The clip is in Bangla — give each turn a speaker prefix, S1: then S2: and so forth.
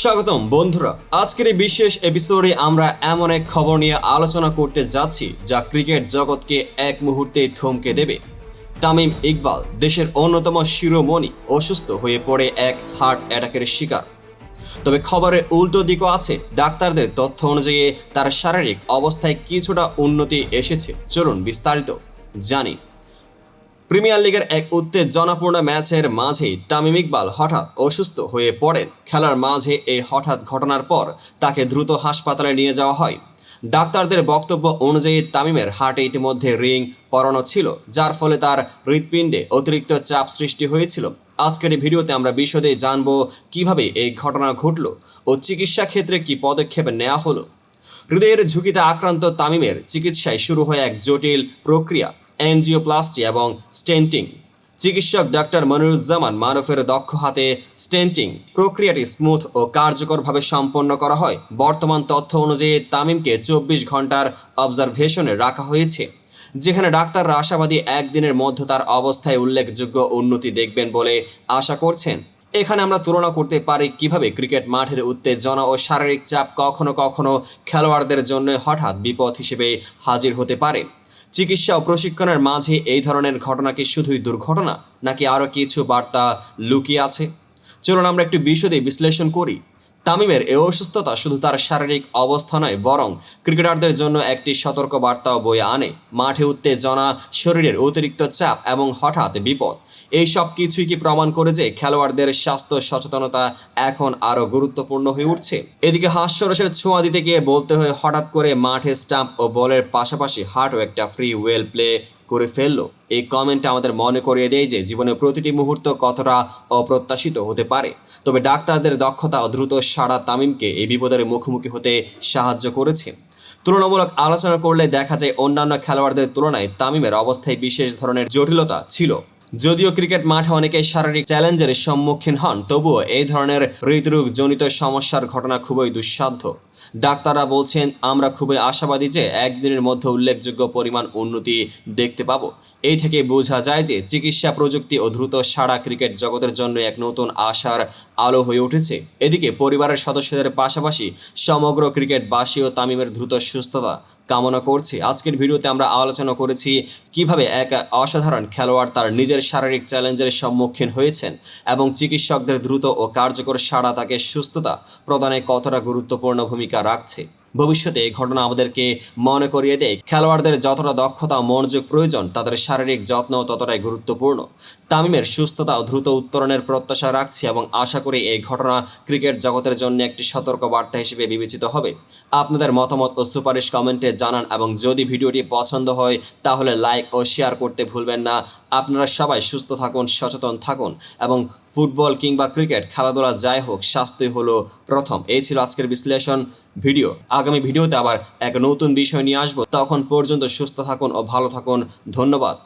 S1: স্বাগতম, বন্ধুরা। আজকের এই বিশেষ এপিসোডে আমরা এমন এক খবর নিয়ে আলোচনা করতে যাচ্ছি, যা ক্রিকেট জগৎকে এক মুহূর্তেই থমকে দেবে। তামিম ইকবাল, দেশের অন্যতম শিরোমণি, অসুস্থ হয়ে পড়ে এক হার্ট অ্যাটাকের শিকার। তবে খবরের উল্টো দিকও আছে, ডাক্তারদের তথ্য অনুযায়ী তার শারীরিক অবস্থায় কিছুটা উন্নতি এসেছে। চলুন বিস্তারিত জানি। প্রিমিয়ার লিগের এক উত্তেজনাপূর্ণ ম্যাচের মাঝেই তামিম ইকবাল হঠাৎ অসুস্থ হয়ে পড়েন। খেলার মাঝে এই হঠাৎ ঘটনার পর তাকে দ্রুত হাসপাতালে নিয়ে যাওয়া হয়। ডাক্তারদের বক্তব্য অনুযায়ী তামিমের হার্টে ইতিমধ্যে রিং পরানো ছিল, যার ফলে তার হৃৎপিণ্ডে অতিরিক্ত চাপ সৃষ্টি হয়েছিল। আজকের এই ভিডিওতে আমরা বিশদে জানব কীভাবে এই ঘটনা ঘটল ও চিকিৎসা ক্ষেত্রে কি পদক্ষেপ নেওয়া হলো। হৃদয়ের ঝুঁকিতে আক্রান্ত তামিমের চিকিৎসায় শুরু হয় এক জটিল প্রক্রিয়া। অ্যানজিওপ্লাস্টি এবং স্টেন্টিং। চিকিৎসক ডাক্তার মনিরুজ্জামান মারুফের দক্ষ হাতে স্টেন্টিং প্রক্রিয়াটি স্মুথ ও কার্যকরভাবে সম্পন্ন করা হয়। বর্তমান তথ্য অনুযায়ী তামিমকে চব্বিশ ঘণ্টার অবজারভেশনে রাখা হয়েছে, যেখানে ডাক্তাররা আশাবাদী একদিনের মধ্যে তার অবস্থায় উল্লেখযোগ্য উন্নতি দেখবেন বলে আশা করছেন। এখানে আমরা তুলনা করতে পারি কীভাবে ক্রিকেট মাঠের উত্তেজনা ও শারীরিক চাপ কখনো কখনো খেলোয়াড়দের জন্য হঠাৎ বিপদ হিসেবে হাজির হতে পারে। চিকিৎসা ও প্রশিক্ষণের মাঝে এই ধরনের ঘটনা কি শুধুই দুর্ঘটনা? নাকি আরও কিছু বার্তা লুকিয়ে আছে? চলুন আমরা একটু বিশদে বিশ্লেষণ করি। তামিমের এই অসুস্থতা শুধু তার শারীরিক অবস্থা নয়, বরং ক্রিকেটারদের জন্য একটি সতর্ক বার্তাও বয়ে আনে। মাঠে উত্তেজনা, শরীরের অতিরিক্ত চাপ এবং হঠাৎ বিপদ। এই সব কিছুই কি প্রমাণ করে যে খেলোয়াড়দের স্বাস্থ্য সচেতনতা এখন আরও গুরুত্বপূর্ণ হয়ে উঠছে? এদিকে হাস্যরসের ছোঁয়া দিতে গিয়ে বলতে হয়, হঠাৎ করে মাঠে স্টাম্প ও বলের পাশাপাশি হার্টও একটা ফ্রি ওয়েল প্লে করে ফেলল। এই কমেন্ট আমাদের মনে করিয়ে দেয় যে, জীবনের প্রতিটি মুহূর্ত কতটা অপ্রত্যাশিত হতে পারে। তবে ডাক্তারদের দক্ষতা দ্রুত সারা তামিমকে এই বিপদের মুখোমুখি হতে সাহায্য করেছে। তুলনামূলক আলোচনা করলে দেখা যায় অন্যান্য খেলোয়াড়দের তুলনায় তামিমের অবস্থায় বিশেষ ধরনের জটিলতা ছিল। যদিও ক্রিকেট মাঠে অনেকে শারীরিক চ্যালেঞ্জের সম্মুখীন হন, তবুও এই ধরনের হৃদরোগ জনিত সমস্যার ঘটনা খুবই দুঃসাধ্য। ডাক্তাররা বলছেন, আমরা খুবই আশাবাদী যে একদিনের মধ্যে উল্লেখযোগ্য পরিমাণ উন্নতি দেখতে পাবো। এই থেকে বোঝা যায় যে চিকিৎসা প্রযুক্তি ও দ্রুত সারা ক্রিকেট জগতের জন্য এক নতুন আশার আলো হয়ে উঠেছে। এদিকে পরিবারের সদস্যদের পাশাপাশি সমগ্র ক্রিকেটবাসী ও তামিমের দ্রুত সুস্থতা কামনা করছি। আজকের ভিডিওতে আমরা আলোচনা করেছি কীভাবে এক অসাধারণ খেলোয়াড় তার নিজের শারীরিক চ্যালেঞ্জের সম্মুখীন হয়েছেন এবং চিকিৎসকদের দ্রুত ও কার্যকর সাড়া তাকে সুস্থতা প্রদানে কতটা গুরুত্বপূর্ণ ভূমিকা রাখছে। ভবিষ্যতে এই ঘটনা আমাদেরকে মনে করিয়ে দেয়। খেলোয়াড়দের যতটা দক্ষতা মনোযোগ প্রয়োজন, তাদের শারীরিক যত্ন ততটাই গুরুত্বপূর্ণ। তামিমের সুস্থতা ও দ্রুত উত্তরণের প্রত্যাশা রাখছি এবং আশা করি এই ঘটনা ক্রিকেট জগতের জন্য একটি সতর্ক বার্তা হিসেবে বিবেচিত হবে। আপনাদের মতামত ও সুপারিশ কমেন্টে জানান এবং যদি ভিডিওটি পছন্দ হয়, তাহলে লাইক ও শেয়ার করতে ভুলবেন না। আপনারা সবাই সুস্থ থাকুন, সচেতন থাকুন এবং ফুটবল কিংবা ক্রিকেট, খেলাধুলা যাই হোক, স্বাস্থ্যই হলো প্রথম। এই ছিল আজকের বিশ্লেষণ। ভিডিও আগামী ভিডিওতে আবার এক নতুন বিষয় নিয়ে আসব। তখন পর্যন্ত সুস্থ থাকুন ও ভালো থাকুন। ধন্যবাদ।